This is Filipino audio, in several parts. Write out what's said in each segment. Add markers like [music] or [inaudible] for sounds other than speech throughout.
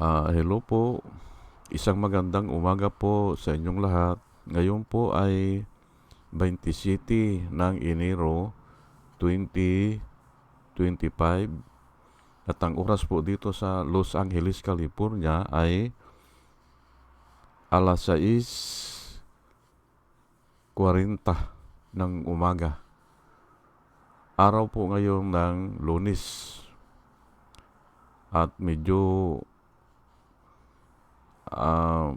Ah, hello po. Isang magandang umaga po sa inyong lahat. Ngayon po ay 27 ng Enero 2025 at ang oras po dito sa Los Angeles, California ay alas 6.40 ng umaga. Araw po ngayon ng lunis at medyo ah,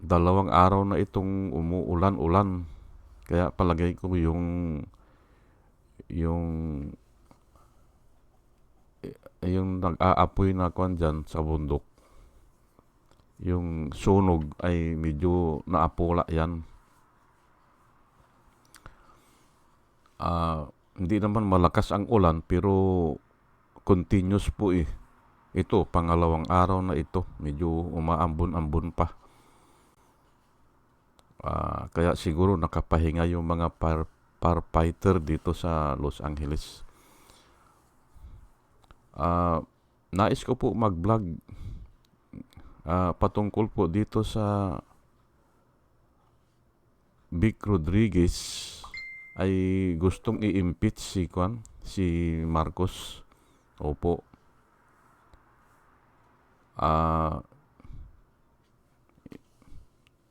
dalawang araw na itong umuulan-ulan. Kaya palagay ko yung yung yung nag-aapoy na kwan dyan sa bundok. Yung sunog ay medyo naapula yan. Ah, hindi naman malakas ang ulan pero continuous po eh. Ito, pangalawang araw na ito. Medyo umaambon-ambon pa. Ah, kaya siguro nakapahinga yung mga par firefighter dito sa Los Angeles. Ah, nais ko po mag-vlog ah, patungkol po dito sa Vic Rodriguez ay gustong i-impeach si Kwan, si Marcos. Opo. Ah,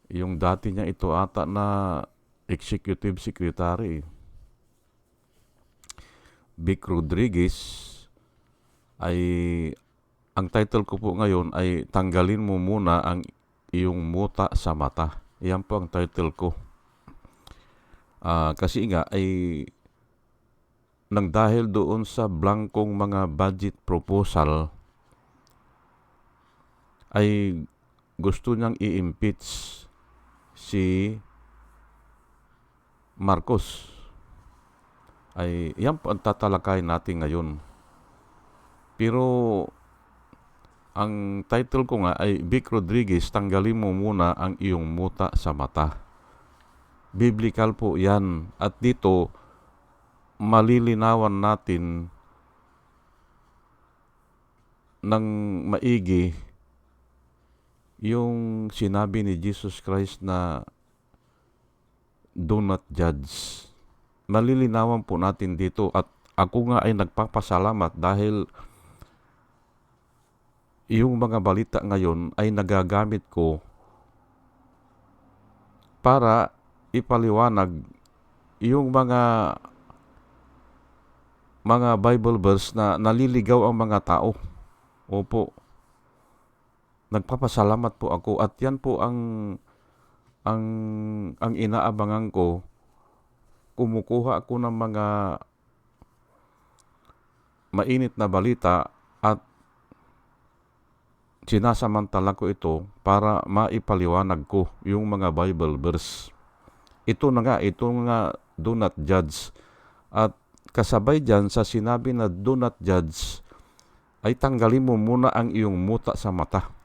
yung dati niya ito ata na executive secretary. Vic Rodriguez ay ang title ko po ngayon ay tanggalin mo muna ang iyong muta sa mata. Yan po ang title ko. Ah, kasi nga ay nang dahil doon sa blankong mga budget proposal ay gusto niyang i-impeach si Marcos. Ay yan po ang tatalakay natin ngayon. Pero ang title ko nga ay Vic Rodriguez, tanggalin mo muna ang iyong muta sa mata. Biblical po yan. At dito, malilinawan natin ng maigi yung sinabi ni Jesus Christ na do not judge. Malilinawan po natin dito at ako nga ay nagpapasalamat dahil yung mga balita ngayon ay nagagamit ko para ipaliwanag yung mga mga Bible verse na naliligaw ang mga tao. Opo. Nagpapasalamat po ako at yan po ang ang ang inaabangan ko kumukuha ako ng mga mainit na balita at sinasamantala ko ito para maipaliwanag ko yung mga Bible verse. Ito na nga, ito nga do not judge. At kasabay dyan sa sinabi na do not judge, ay tanggalin mo muna ang iyong muta sa mata.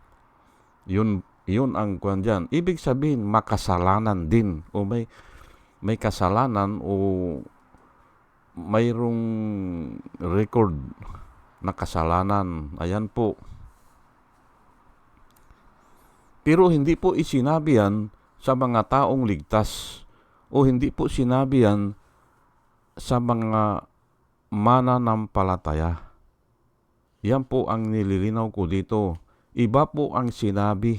Yun, yun ang kwan dyan. Ibig sabihin, makasalanan din o may, may kasalanan o mayroong record na kasalanan. Ayan po. Pero hindi po isinabi yan sa mga taong ligtas o hindi po sinabi yan sa mga mananampalataya. Yan po ang nililinaw ko dito. Iba po ang sinabi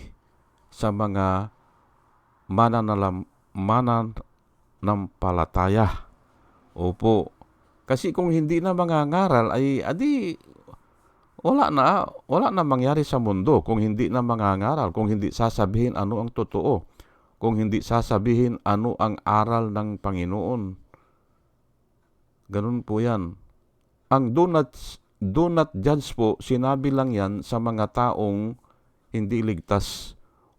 sa mga mananalam, mananampalataya. Opo. Kasi kung hindi na mga ngaral ay adi wala na wala na mangyari sa mundo kung hindi na mangangaral, kung hindi sasabihin ano ang totoo, kung hindi sasabihin ano ang aral ng Panginoon. Ganun po 'yan. Ang do not, do not judge po, sinabi lang 'yan sa mga taong hindi ligtas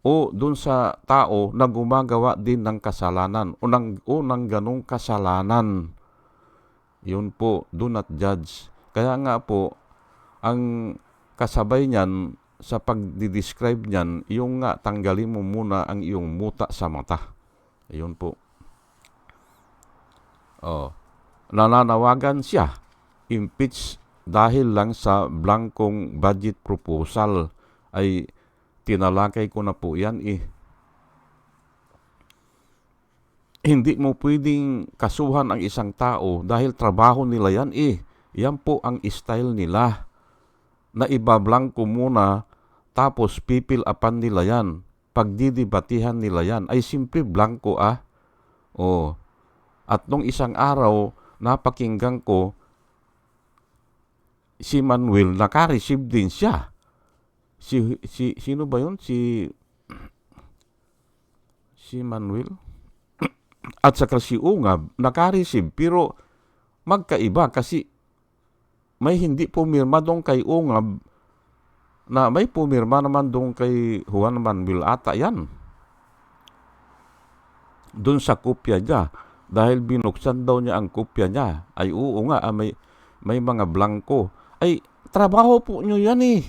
o dun sa tao na gumagawa din ng kasalanan o ng, o ng ganong kasalanan. Yun po, do not judge. Kaya nga po, ang kasabay niyan sa pagdi-describe niyan, yung nga tanggalin mo muna ang iyong muta sa mata. Ayun po. Oh. Nananawagan siya, impeach dahil lang sa blankong budget proposal ay tinalakay ko na po yan eh. Hindi mo pwedeng kasuhan ang isang tao dahil trabaho nila yan eh. Yan po ang style nila. Na ibablangko muna tapos pipilapan nila yan. Pagdidibatihan nila yan ay simple blanco ah. Oh. At nung isang araw, napakinggan ko si Manuel naka-receive din siya. Si, si sino ba yun? Si si Manuel [clears throat] at saka si Ungab naka-receive pero magkaiba kasi may hindi pumirma doon kay Ungab na may pumirma naman doon kay Juan Manuel ata yan. Doon sa kopya niya dahil binuksan daw niya ang kopya niya. Ay oo nga, ah, may, may mga blanco. Ay, trabaho po nyo yan eh.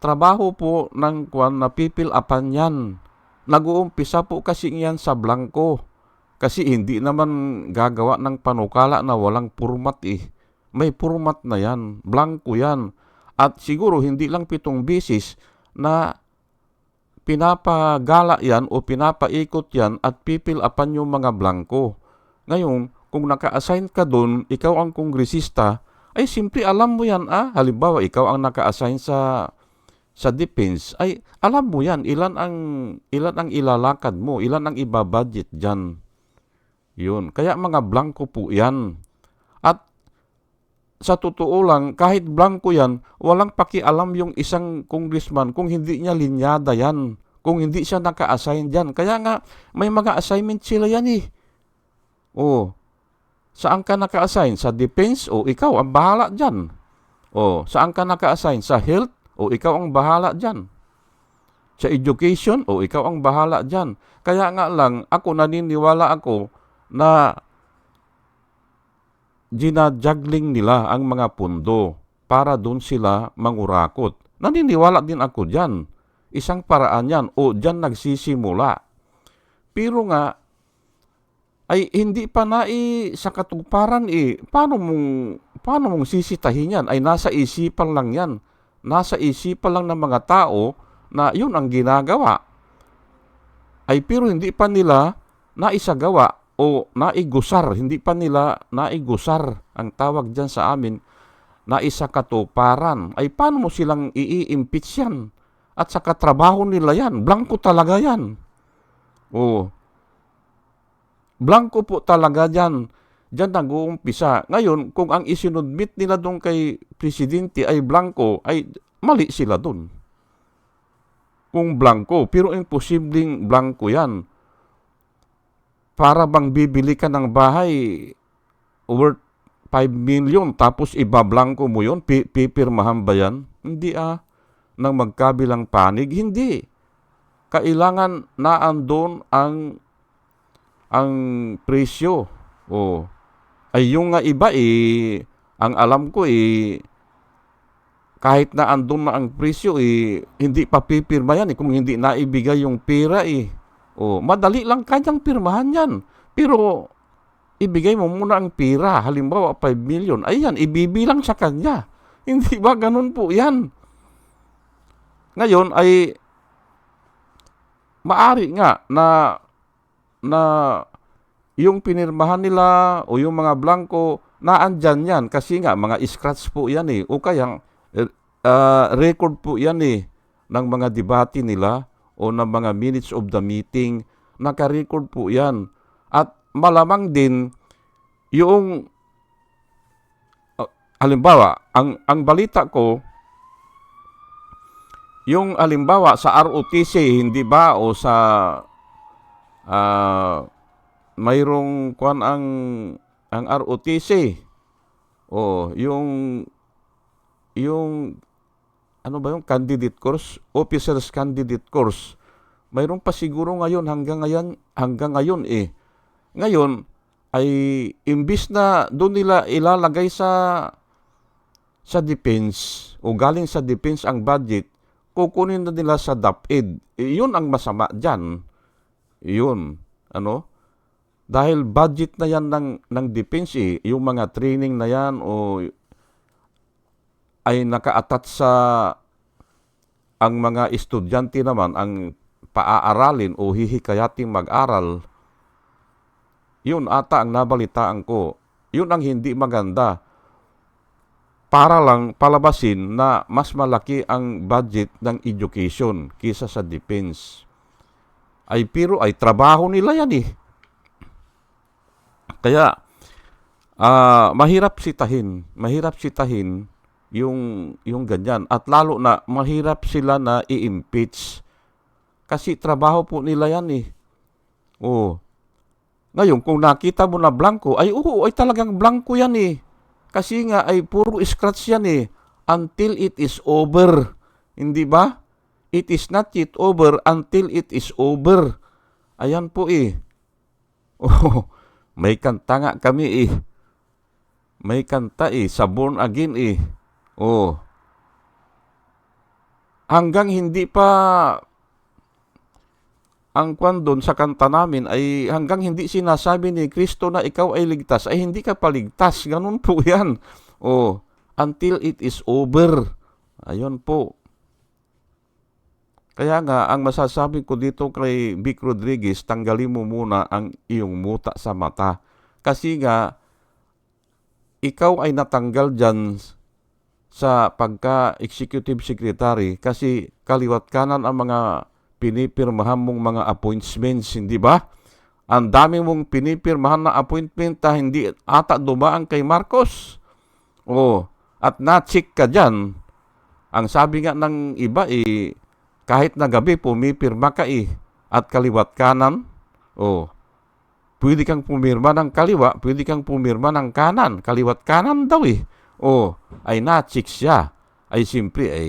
Trabaho po ng kwan na pipilapan yan. Nag-uumpisa po kasi yan sa blanco. Kasi hindi naman gagawa ng panukala na walang purmat eh. May purmat na yan. Blanco yan. At siguro hindi lang pitong bisis na pinapagala yan o pinapaikot yan at pipilapan yung mga blanco. Ngayon, kung naka-assign ka doon, ikaw ang kongresista, ay simple alam mo yan ah. Halimbawa, ikaw ang naka-assign sa sa defense, ay alam mo yan, ilan ang, ilan ang ilalakad mo, ilan ang ibabudget dyan. Yun. Kaya mga blanco po yan. At sa totoo lang, kahit blanco yan, walang pakialam yung isang congressman kung hindi niya linyada yan. Kung hindi siya naka-assign dyan. Kaya nga, may mga assignment sila yan eh. O, saan ka naka-assign? Sa defense? O, ikaw ang bahala dyan. O, saan ka naka-assign? Sa health? O, ikaw ang bahala dyan. Sa education? O, ikaw ang bahala dyan. Kaya nga lang, ako naniniwala ako na ginajugling nila ang mga pundo para doon sila mangurakot. Naniniwala din ako dyan. Isang paraan yan o dyan nagsisimula. Pero nga, ay hindi pa na eh, sa katuparan eh, paano mong, paano mong sisitahin yan? Ay nasa isipan lang yan. Nasa isipan lang ng mga tao na yun ang ginagawa. Ay pero hindi pa nila naisagawa o naigusar, hindi pa nila naigusar ang tawag dyan sa amin na isa katuparan. Ay paano mo silang i-impeach yan? At sa katrabaho nila yan, blanco talaga yan. O, blanco po talaga dyan. Diyan nag-uumpisa. Ngayon, kung ang isinudmit nila doon kay presidente ay blanco, ay mali sila doon. Kung blanco, pero imposibleng blanco yan para bang bibili ka ng bahay worth 5 million tapos ibablangko mo yun, pi- pipirmahan ba yan? Hindi ah. Nang magkabilang panig, hindi. Kailangan na andon ang ang presyo. O, ay yung nga iba eh, ang alam ko eh, kahit na andun na ang presyo eh, hindi pa pipirma yan eh, kung hindi naibigay yung pera eh. O, madali lang kanyang pirmahan yan. Pero, ibigay mo muna ang pira. Halimbawa, 5 million. Ayan, ibibilang sa kanya. [laughs] Hindi ba ganun po yan? Ngayon ay maari nga na na yung pinirmahan nila o yung mga blanco naandyan yan. Kasi nga mga scratch po yan eh. O kaya uh, record po yan eh ng mga debate nila o ng mga minutes of the meeting, naka-record po yan. At malamang din yung uh, halimbawa, ang ang balita ko yung halimbawa sa ROTC hindi ba o sa uh, mayroong kwan ang ang ROTC o yung yung ano ba yung candidate course, officers candidate course. Mayroon pa siguro ngayon hanggang ngayon, hanggang ngayon eh. Ngayon ay imbis na doon nila ilalagay sa sa defense o galing sa defense ang budget, kukunin na nila sa DepEd. E, yun ang masama diyan. Yun, ano? Dahil budget na yan ng, ng defense eh, yung mga training na yan o ay naka-attach sa ang mga estudyante naman ang paaaralin o hihikayating mag-aral, yun ata ang nabalitaan ko. Yun ang hindi maganda. Para lang palabasin na mas malaki ang budget ng education kisa sa defense. Ay pero ay trabaho nila yan eh. Kaya ah mahirap sitahin, mahirap sitahin yung yung ganyan at lalo na mahirap sila na i-impeach kasi trabaho po nila yan eh. Oh. Ngayon, kung nakita mo na blanco, ay oo, ay talagang blanco yan eh. Kasi nga ay puro scratch yan eh. Until it is over. Hindi ba? It is not yet over until it is over. Ayan po eh. [laughs] Oh, may kanta nga kami eh. May kanta eh, sa born again eh. Oh. Hanggang hindi pa ang kwan doon sa kanta namin ay hanggang hindi sinasabi ni Kristo na ikaw ay ligtas, ay hindi ka paligtas. Ganun po [laughs] yan. Oh, until it is over. Ayun po. Kaya nga, ang masasabi ko dito kay Vic Rodriguez, tanggalin mo muna ang iyong muta sa mata. Kasi nga, ikaw ay natanggal dyan sa pagka-executive secretary kasi kaliwat kanan ang mga pinipirmahan mong mga appointments, hindi ba? Ang dami mong pinipirmahan na appointment na hindi ata dumaan kay Marcos. Oh, at na-check ka dyan. Ang sabi nga ng iba eh, kahit na gabi pumipirma ka eh, at kaliwat kanan, oh, pwede kang pumirma ng kaliwa, pwede kang pumirma ng kanan, kaliwat kanan daw eh. Oh, ay na-check siya. Ay simpre ay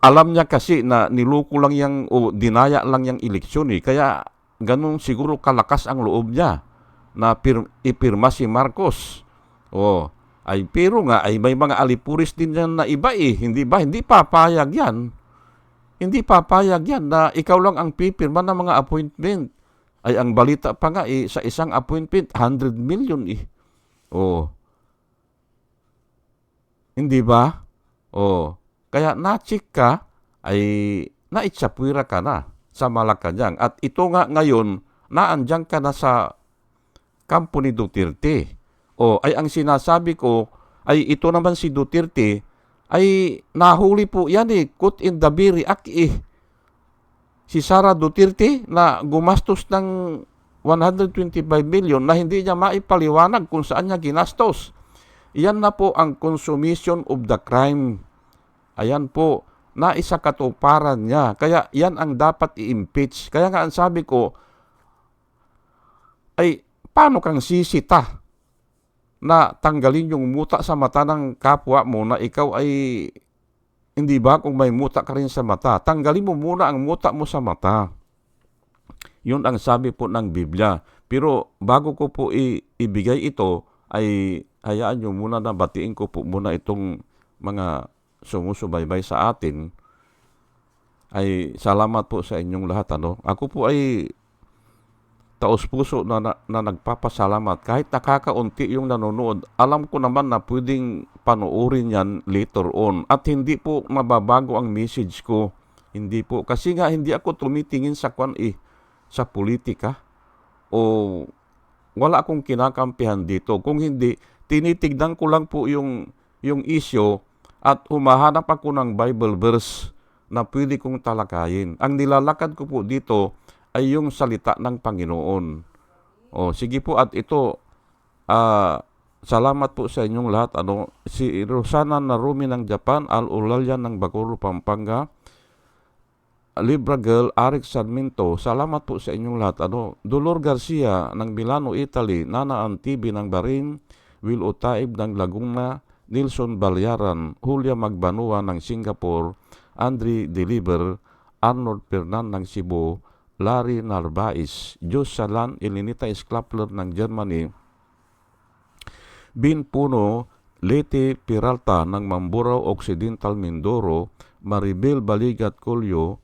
alam niya kasi na niloko lang yang o dinaya lang yang eleksyon eh. Kaya ganun siguro kalakas ang loob niya na pir, ipirma si Marcos. Oh, ay pero nga ay may mga alipuris din yan na iba eh. Hindi ba? Hindi papayag yan. Hindi papayag yan na ikaw lang ang pipirma ng mga appointment. Ay ang balita pa nga eh, sa isang appointment, 100 million eh. Oh. Hindi ba? Oh. Kaya na-check ka, ay naitsapwira ka na sa Malacanang. At ito nga ngayon, naandyan ka na sa kampo ni Duterte. O ay ang sinasabi ko, ay ito naman si Duterte, ay nahuli po yan eh, kut in the very act eh. Si Sara Duterte na gumastos ng 125 million na hindi niya maipaliwanag kung saan niya ginastos. Yan na po ang consummation of the crime Ayan po, na isa katuparan niya. Kaya yan ang dapat i-impeach. Kaya nga ang sabi ko, ay paano kang sisita na tanggalin yung muta sa mata ng kapwa mo na ikaw ay hindi ba kung may muta ka rin sa mata, tanggalin mo muna ang muta mo sa mata. Yun ang sabi po ng Biblia. Pero bago ko po i- ibigay ito, ay hayaan nyo muna na batiin ko po muna itong mga sumusubaybay sa atin, ay salamat po sa inyong lahat. Ano? Ako po ay taos puso na, na, na nagpapasalamat. Kahit nakakaunti yung nanonood, alam ko naman na pwedeng panoorin yan later on. At hindi po mababago ang message ko. Hindi po. Kasi nga hindi ako tumitingin sa kwan eh, sa politika. O wala akong kinakampihan dito. Kung hindi, tinitignan ko lang po yung, yung issue at humahanap ako ng Bible verse na pwede kong talakayin. Ang nilalakad ko po dito ay yung salita ng Panginoon. O, sige po at ito, uh, salamat po sa inyong lahat. Ano, si Rosana Narumi ng Japan, Al Ulalya ng Bacoor, Pampanga, Libra Girl, Arik Sarmiento, salamat po sa inyong lahat. Ano, Dolor Garcia ng Milano, Italy, Nana Antibi ng Barin, Will Utaib ng Laguna, Nilson Balyaran, Julia Magbanua ng Singapore, Andre Deliver, Arnold Pernan ng Cebu, Larry Narvaez, Jos Salan, Elinita Sklapler ng Germany, Bin Puno, Leti Peralta ng Mamburao Occidental Mindoro, Maribel Baligat Colio,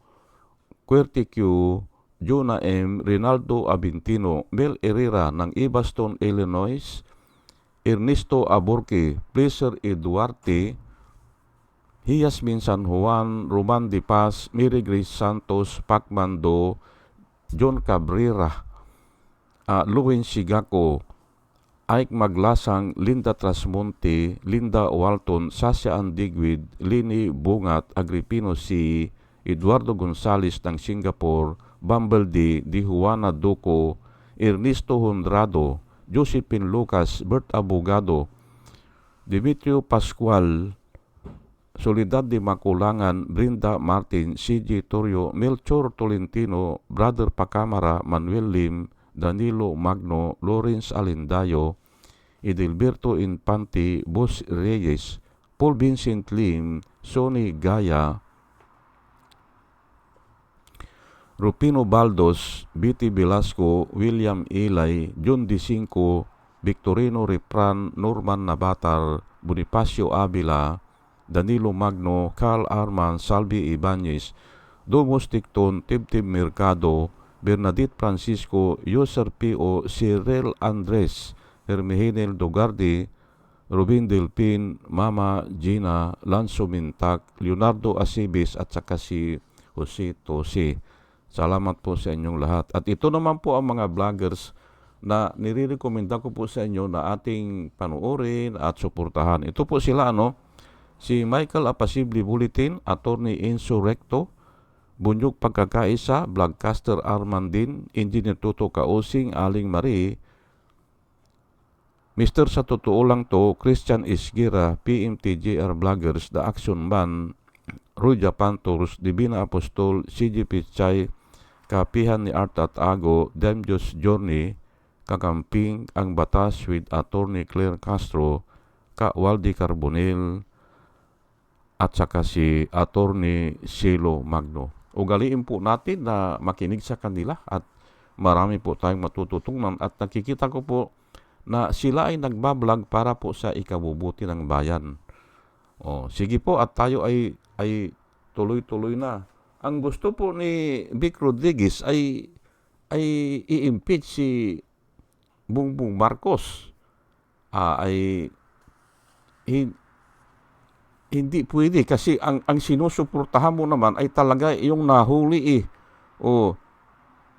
Querticu, Jonah M. Rinaldo Abintino, Mel Herrera ng Ibaston, Illinois, Ernesto Aborque, Placer E. Duarte, Hiyasmin San Juan, Roman de Paz, Mary Grace Santos, Pacmando, John Cabrera, uh, Luwin Sigako, Ike Maglasang, Linda Trasmonte, Linda Walton, Sasha Andigwid, Lini Bungat, Agripino C., Eduardo Gonzales ng Singapore, Bumble D., Di Juana Duco, Ernesto Hondrado, Josephine Lucas, Bert Abogado, Dimitrio Pascual, Solidad de Maculangan, Brinda Martin, CJ Torrio, Melchor Tolentino, Brother Pacamara, Manuel Lim, Danilo Magno, Lawrence Alindayo, Edilberto Infante, Bos Reyes, Paul Vincent Lim, Sonny Gaya, Rupino Baldos, B.T. Velasco, William Ilay, John D. Cinco, Victorino Ripran, Norman Nabatar, Bonifacio Avila, Danilo Magno, Carl Arman, Salvi Ibanez, Domos Ticton, Tibtib Mercado, Bernadette Francisco, Yoser P.O., Cyril Andres, Hermehinel Dogardi, Rubin Delpin, Mama Gina, Lanzo Mintak, Leonardo Asibis at saka si Jose Tosi. Salamat po sa inyong lahat. At ito naman po ang mga vloggers na nire-recommenda ko po sa inyo na ating panuorin at suportahan. Ito po sila ano, si Michael Apasibli Bulletin, Attorney Enzo Recto, Bunyog Pagkakaisa, Vlogcaster Armandin, Engineer Tuto Kausing, Aling Marie, Mr. Sa Totoo Lang To, Christian Isgira, PMTJR Vloggers, The Action Man, Roy Japan Tours, Divina Apostol, CG Pichay, Kapihan ni Art at Ago, Demjos Journey, Kakamping, Ang Batas with Attorney Claire Castro, Ka Waldi Carbonel, at saka si Attorney Silo Magno. Ugaliin po natin na makinig sa kanila at marami po tayong matututunan at nakikita ko po na sila ay nagbablog para po sa ikabubuti ng bayan. O, sige po at tayo ay ay tuloy-tuloy na ang gusto po ni Vic Rodriguez ay ay i-impeach si Bongbong Marcos. Ah, ay hindi pwede kasi ang ang sinusuportahan mo naman ay talaga yung nahuli eh. O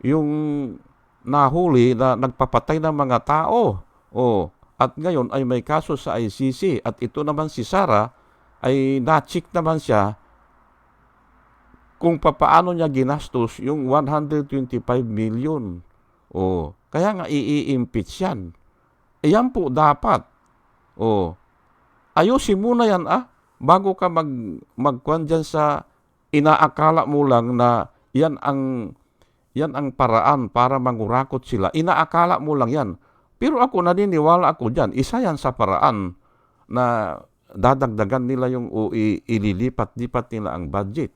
yung nahuli na nagpapatay ng mga tao. O at ngayon ay may kaso sa ICC at ito naman si Sara ay na-check naman siya kung papaano niya ginastos yung 125 million. O, kaya nga i-impeach yan. E yan po dapat. O, ayusin muna yan ah, bago ka mag, magkwan dyan sa inaakala mo lang na yan ang yan ang paraan para mangurakot sila. Inaakala mo lang yan. Pero ako naniniwala ako dyan, isa yan sa paraan na dadagdagan nila yung o ililipat-lipat nila ang budget.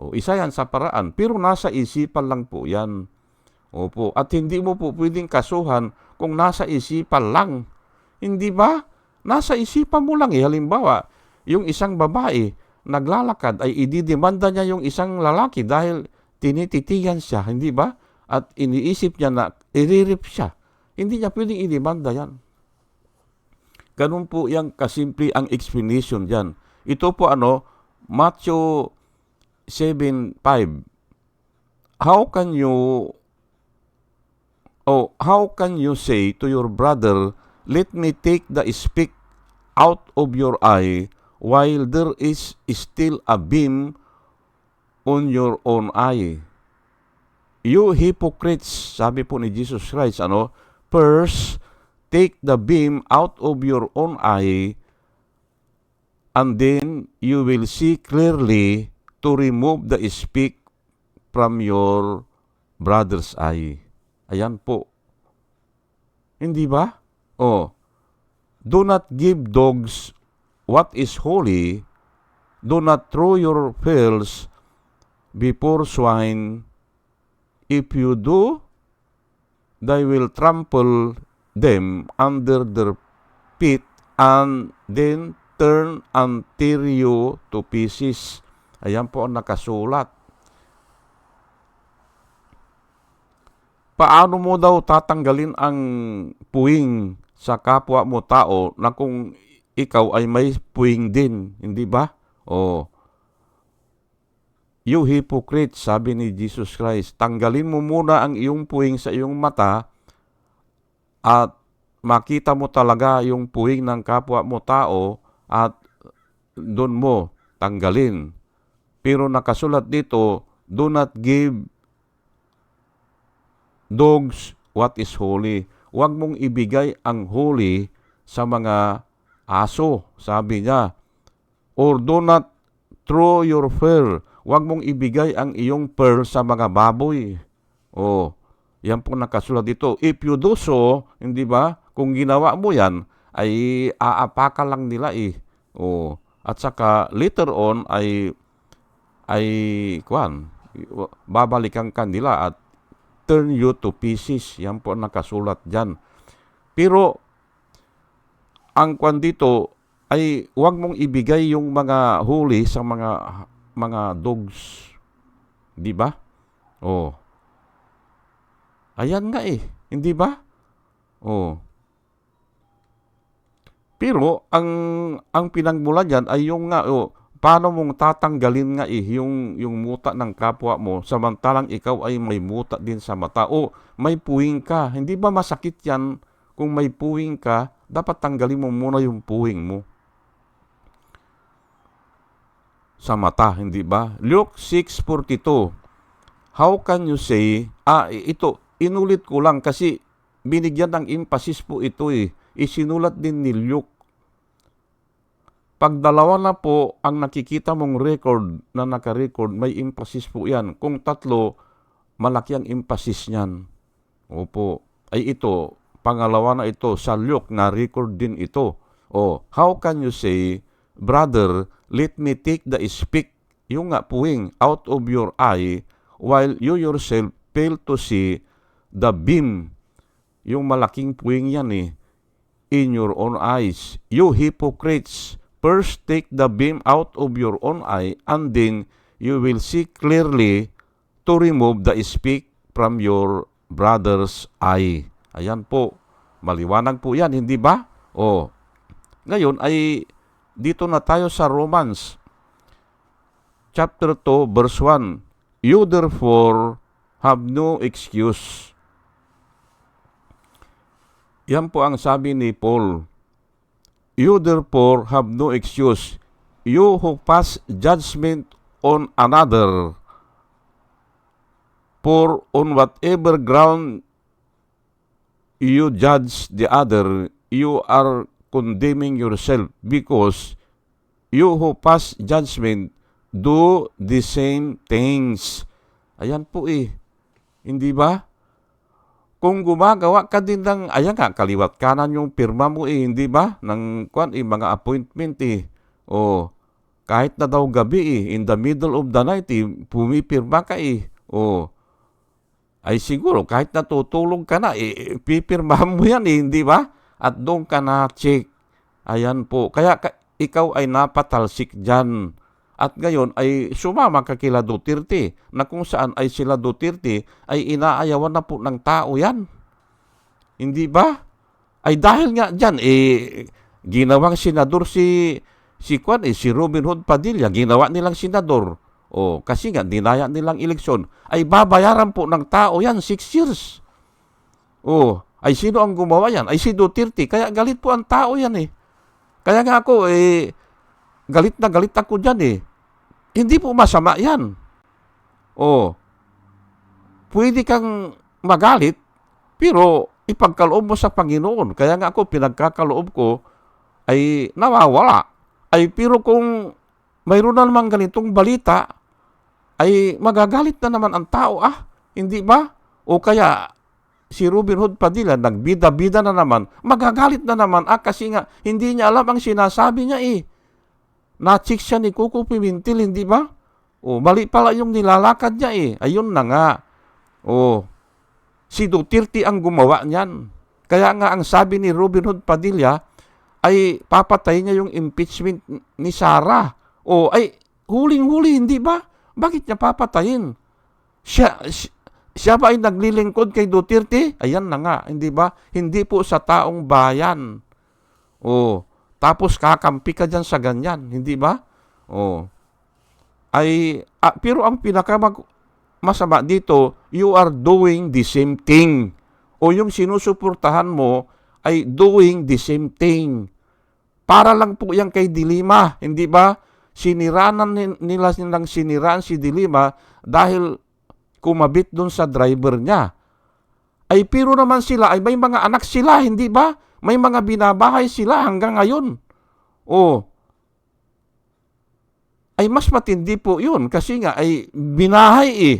O, isa yan sa paraan. Pero nasa isipan lang po yan. Opo. At hindi mo po pwedeng kasuhan kung nasa isipan lang. Hindi ba? Nasa isipan mo lang eh. Halimbawa, yung isang babae naglalakad ay ididemanda niya yung isang lalaki dahil tinititigan siya. Hindi ba? At iniisip niya na iririp siya. Hindi niya pwedeng idemanda yan. Ganun po yung kasimple ang explanation dyan. Ito po ano, Matthew 7.5 How can you Oh, how can you say to your brother, let me take the speck out of your eye while there is still a beam on your own eye? You hypocrites, sabi po ni Jesus Christ, ano, first, take the beam out of your own eye and then you will see clearly to remove the speck from your brother's eye. Ayan po. Hindi ba? Oh. Do not give dogs what is holy. Do not throw your pearls before swine. If you do, they will trample them under their feet and then turn and tear you to pieces. Ayan po ang nakasulat. Paano mo daw tatanggalin ang puwing sa kapwa mo tao na kung ikaw ay may puwing din, hindi ba? O, You hypocrite, sabi ni Jesus Christ, tanggalin mo muna ang iyong puwing sa iyong mata at makita mo talaga yung puwing ng kapwa mo tao at doon mo tanggalin. Pero nakasulat dito, do not give dogs what is holy. Huwag mong ibigay ang holy sa mga aso, sabi niya. Or do not throw your pearl. Huwag mong ibigay ang iyong pearl sa mga baboy. Oh, yan po nakasulat dito. If you do so, hindi ba? Kung ginawa mo yan, ay aapaka lang nila eh. Oh, at saka later on ay ay kuan babalikan kanila at turn you to pieces. Yan po nakasulat dyan. Pero, ang kwan dito ay huwag mong ibigay yung mga huli sa mga mga dogs. Di ba? Oh. Ayan nga eh. Hindi ba? Oh. Pero ang ang pinagmula diyan ay yung nga oh, paano mong tatanggalin nga eh yung yung muta ng kapwa mo samantalang ikaw ay may muta din sa mata o may puwing ka. Hindi ba masakit 'yan kung may puwing ka? Dapat tanggalin mo muna yung puwing mo. Sa mata, hindi ba? Luke 6:42. How can you say, ah ito inulit ko lang kasi binigyan ng emphasis po ito eh. Isinulat din ni Luke pag dalawa na po ang nakikita mong record na naka-record, may emphasis po yan. Kung tatlo, malaki ang emphasis niyan. Opo. Ay ito, pangalawa na ito, sa Luke na record din ito. O, how can you say, Brother, let me take the speck, yung nga puwing, out of your eye, while you yourself fail to see the beam, yung malaking puwing yan eh, in your own eyes. You hypocrites, First, take the beam out of your own eye, and then you will see clearly to remove the speck from your brother's eye. Ayan po. Maliwanag po yan, hindi ba? O, ngayon ay dito na tayo sa Romans chapter 2 verse 1. You therefore have no excuse. Yan po ang sabi ni Paul You therefore have no excuse, you who pass judgment on another. For on whatever ground you judge the other, you are condemning yourself because you who pass judgment do the same things. Ayan po eh. Hindi ba? kung gumagawa ka din ng, ayan nga, kaliwat kanan yung pirma mo eh, hindi ba? Ng kwan, eh, mga appointment eh. O, kahit na daw gabi eh, in the middle of the night eh, pumipirma ka eh. O, ay siguro, kahit natutulog ka na, eh, pipirma mo yan eh, hindi ba? At doon ka na check. Ayan po. Kaya ka, ikaw ay napatalsik dyan at ngayon ay sumama ka kila Duterte na kung saan ay sila Duterte ay inaayawan na po ng tao yan. Hindi ba? Ay dahil nga dyan, eh, ginawang senador si si Kwan, eh, si Robin Hood Padilla, ginawa nilang senador. O, kasi nga, dinaya nilang eleksyon. Ay babayaran po ng tao yan, 6 years. O, ay sino ang gumawa yan? Ay si Duterte. Kaya galit po ang tao yan eh. Kaya nga ako, eh, galit na galit ako dyan eh. Hindi po masama yan. O, pwede kang magalit, pero ipagkaloob mo sa Panginoon. Kaya nga ako, pinagkakaloob ko ay nawawala. Ay, pero kung mayroon na naman ganitong balita, ay magagalit na naman ang tao, ah, hindi ba? O kaya, si Robin Hood Padilla, nagbida-bida na naman, magagalit na naman, ah, kasi nga, hindi niya alam ang sinasabi niya eh. Na-check siya ni Coco Pimentel, hindi ba? O, mali pala yung nilalakad niya eh. Ayun na nga. O, si Duterte ang gumawa niyan. Kaya nga ang sabi ni Robin Hood Padilla ay papatay niya yung impeachment ni Sara. O, ay, huling-huli, hindi ba? Bakit niya papatayin? Siya, siya, siya ba ay naglilingkod kay Duterte? Ayan na nga, hindi ba? Hindi po sa taong bayan. O, tapos kakampi ka dyan sa ganyan, hindi ba? Oh. ay ah, pero ang pinaka masama dito, you are doing the same thing. O yung sinusuportahan mo ay doing the same thing. Para lang po yan kay Dilima, hindi ba? Siniranan nila nilang siniraan si Dilima dahil kumabit doon sa driver niya. Ay pero naman sila ay may mga anak sila, hindi ba? May mga binabahay sila hanggang ngayon. O, ay mas matindi po yun kasi nga ay binahay eh.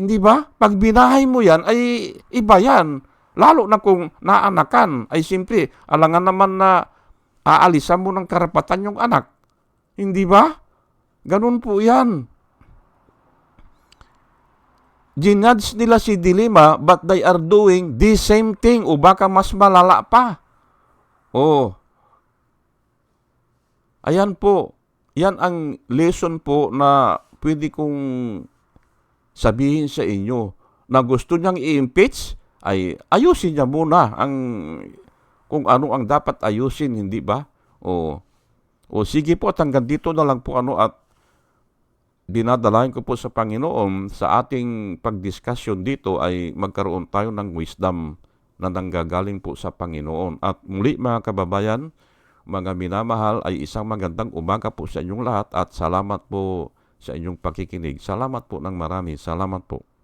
Hindi ba? Pag binahay mo yan ay iba yan. Lalo na kung naanakan ay simple alangan naman na aalisan mo ng karapatan yung anak. Hindi ba? Ganun po yan. Ginudge nila si Dilima but they are doing the same thing o baka mas malala pa. Oh. Ayan po. Yan ang lesson po na pwede kong sabihin sa inyo na gusto niyang i-impeach ay ayusin niya muna ang kung ano ang dapat ayusin, hindi ba? O, o sige po at hanggang dito na lang po ano at dinadalayan ko po sa Panginoon sa ating pagdiskasyon dito ay magkaroon tayo ng wisdom na nanggagaling po sa Panginoon. At muli mga kababayan, mga minamahal ay isang magandang umaga po sa inyong lahat at salamat po sa inyong pakikinig. Salamat po ng marami. Salamat po.